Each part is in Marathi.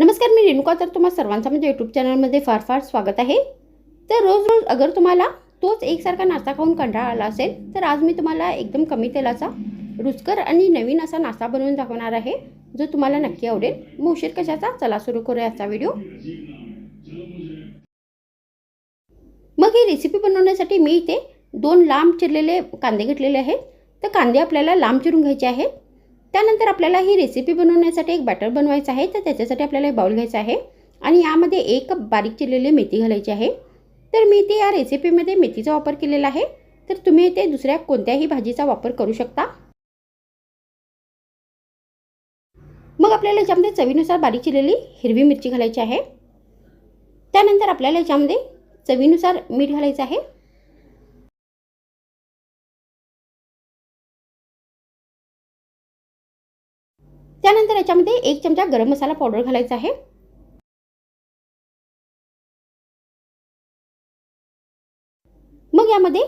नमस्कार मी रेणुका. तर तुम्हा सर्वांचं माझ्या यूट्यूब चॅनलमध्ये फार फार स्वागत आहे. तर रोज रोज अगर तुम्हाला तोच एकसारखा नाश्ता खाऊन कंटाळा आला असेल तर आज मी तुम्हाला एकदम कमी तेलाचा रुचकर आणि नवीन असा नाश्ता बनवून दाखवणार आहे जो तुम्हाला नक्की आवडेल. मग उशीर कशाचा? चला सुरू करूया आजचा व्हिडिओ मग ही रेसिपी बनवण्यासाठी मी इथे दोन लांब चिरलेले कांदे घेतलेले आहेत. तर कांदे आपल्याला लांब चिरून घ्यायचे आहेत. त्यानंतर आपल्याला ही रेसिपी बनवण्यासाठी एक बॅटर बनवायचं आहे. तर त्याच्यासाठी आपल्याला एक बाउल घ्यायचा आहे. आणि यामध्ये एक कप बारीक चिरलेली मेथी घालायची आहे. तर मी इथे या रेसिपीमध्ये मेथीचा वापर केलेला आहे. तर तुम्ही इथे दुसऱ्या कोणत्याही भाजीचा वापर करू शकता. मग आपल्याला याच्यामध्ये चवीनुसार बारीक चिरलेली हिरवी मिरची घालायची आहे. त्यानंतर आपल्याला याच्यामध्ये चवीनुसार मीठ घालायचं आहे. त्यानंतर याच्यामध्ये एक चमचा गरम मसाला पावडर घालायचा आहे. मग यामध्ये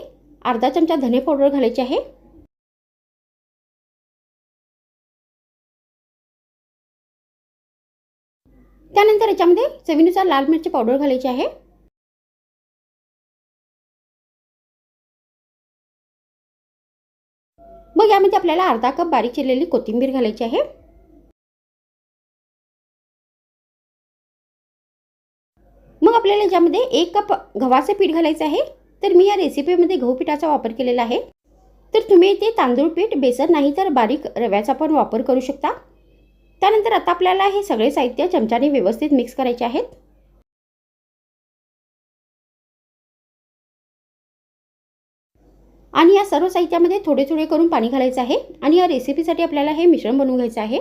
अर्धा चमचा धने पावडर घालायचे आहे. त्यानंतर याच्यामध्ये चवीनुसार लाल मिरची पावडर घालायची आहे. मग यामध्ये आपल्याला अर्धा कप बारीक चिरलेली कोथिंबीर घालायची आहे. मग आपल्याला ज्यामध्ये एक कप गव्हाचं पीठ घालायचं आहे. तर मी या रेसिपीमध्ये गहू पिठाचा वापर केलेला आहे. तर तुम्ही इथे तांदूळ पीठ बेसन नाही तर बारीक रव्याचा पण वापर करू शकता. त्यानंतर आता आपल्याला हे सगळे साहित्य चमच्याने व्यवस्थित मिक्स करायचे आहेत. आणि या सर्व साहित्यामध्ये थोडे थोडे करून पाणी घालायचं आहे. आणि या रेसिपीसाठी आपल्याला हे मिश्रण बनवून घ्यायचं आहे.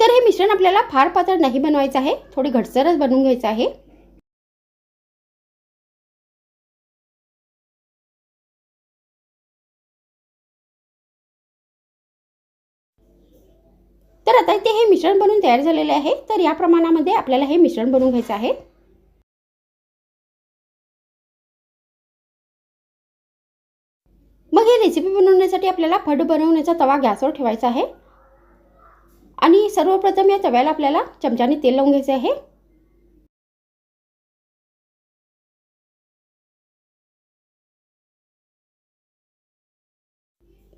तर हे मिश्रण आपल्याला फार पातळ नाही बनवायचं आहे. थोडी घटसरच बनवून घ्यायचं आहे. तर आता इथे हे मिश्रण बनवून तयार झालेले आहे. तर या प्रमाणामध्ये आपल्याला हे मिश्रण बनवून घ्यायचं आहे. मग ही रेसिपी बनवण्यासाठी आपल्याला फड बनवण्याचा तवा गॅसवर ठेवायचा आहे. आणि सर्वप्रथम या तव्याला आपल्याला चमच्याने तेल लावून घ्यायचे आहे.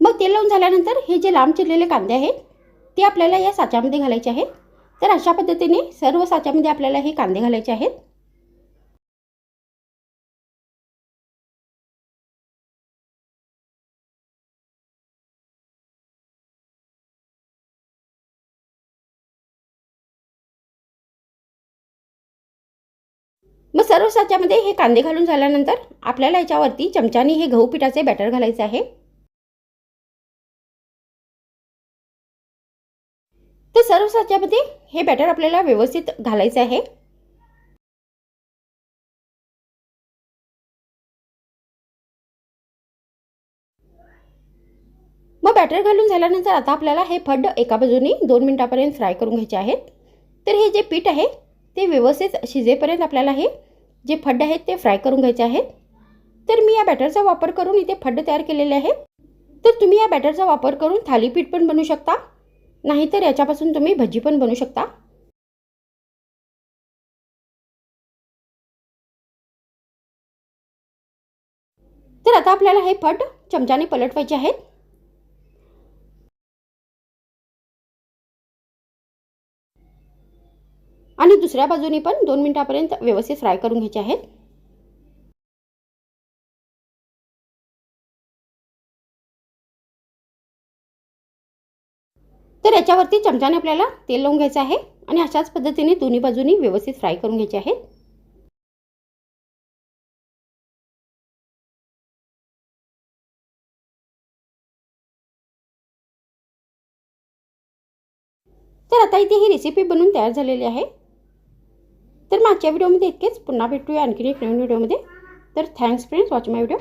मग तेल लावून झाल्यानंतर हे जे लांब चिरलेले कांदे आहेत ते आपल्याला या साच्यामध्ये घालायचे आहेत. तर अशा पद्धतीने सर्व साच्यामध्ये आपल्याला हे कांदे घालायचे आहेत. मग सर्व साच्यामध्ये हे कांदे घालून झाल्यानंतर आपल्याला याच्यावरती चमच्याने हे गहू पिठाचे बॅटर घालायचे आहे. तर सर्व साच्यामध्ये हे बॅटर आपल्याला व्यवस्थित घालायचं आहे. मग बॅटर घालून झाल्यानंतर आता आपल्याला हे फड्ड एका बाजूने दोन मिनटापर्यंत फ्राय करून घ्यायचे आहेत. तर हे जे पीठ आहे ते व्यवस्थित शिजेपर्यंत आपल्याला हे जे फड्डे आहेत ते फ्राय करून घ्यायचे आहेत. तर मी या बॅटरचा वापर करून इथे फड्ड तयार केलेले आहे. तर तुम्ही या बॅटरचा वापर करून थालीपीठ पण बनवू शकता. नाहीतर याच्यापासून तुम्ही भजी पण बनवू शकता. तर आता आपल्याला हे फट चमच्याने पलटवायचे आहेत. आणि दुसऱ्या बाजूने पण दोन मिनटापर्यंत व्यवस्थित फ्राय करून घ्यायचे आहेत. तर याच्यावरती चमच्याने आपल्याला तेल लावून घ्यायचं आहे आणि अशाच पद्धतीने दोन्ही बाजूनी व्यवस्थित फ्राय करून घ्यायचे आहेत. तर आता इथे ही रेसिपी बनवून तयार झालेली आहे. तर मागच्या व्हिडिओमध्ये इतकेच. पुन्हा भेटूया आणखीन एक नवीन व्हिडिओमध्ये तर thanks friends watch my video